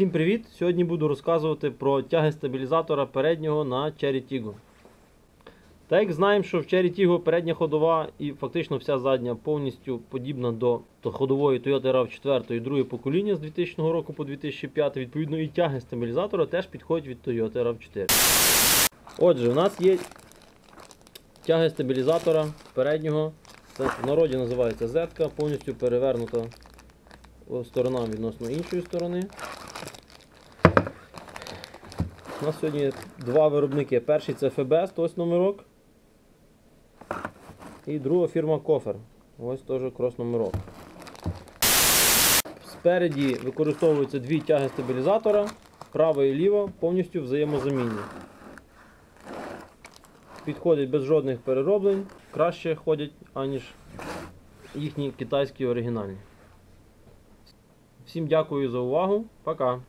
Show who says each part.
Speaker 1: Всім привіт! Сьогодні буду розказувати про тяги стабілізатора переднього на Cherry Tiggo. Так як знаємо, що в Cherry Tiggo передня ходова і фактично вся задня повністю подібна до ходової Toyota RAV4 і друге покоління з 2000 року по 2005, відповідно і тяги стабілізатора теж підходять від Toyota RAV4. Отже, у нас є тяги стабілізатора переднього. Це в народі називається Z, повністю перевернута сторона відносно іншої сторони. У нас сьогодні два виробники. Перший це ФБС, ось номерок. І друга фірма Кофер. Ось теж крос номерок. Спереді використовуються дві тяги стабілізатора, права і ліва, повністю взаємозамінні. Підходять без жодних перероблень, краще ходять, аніж їхні китайські оригінальні. Всім дякую за увагу. Пока.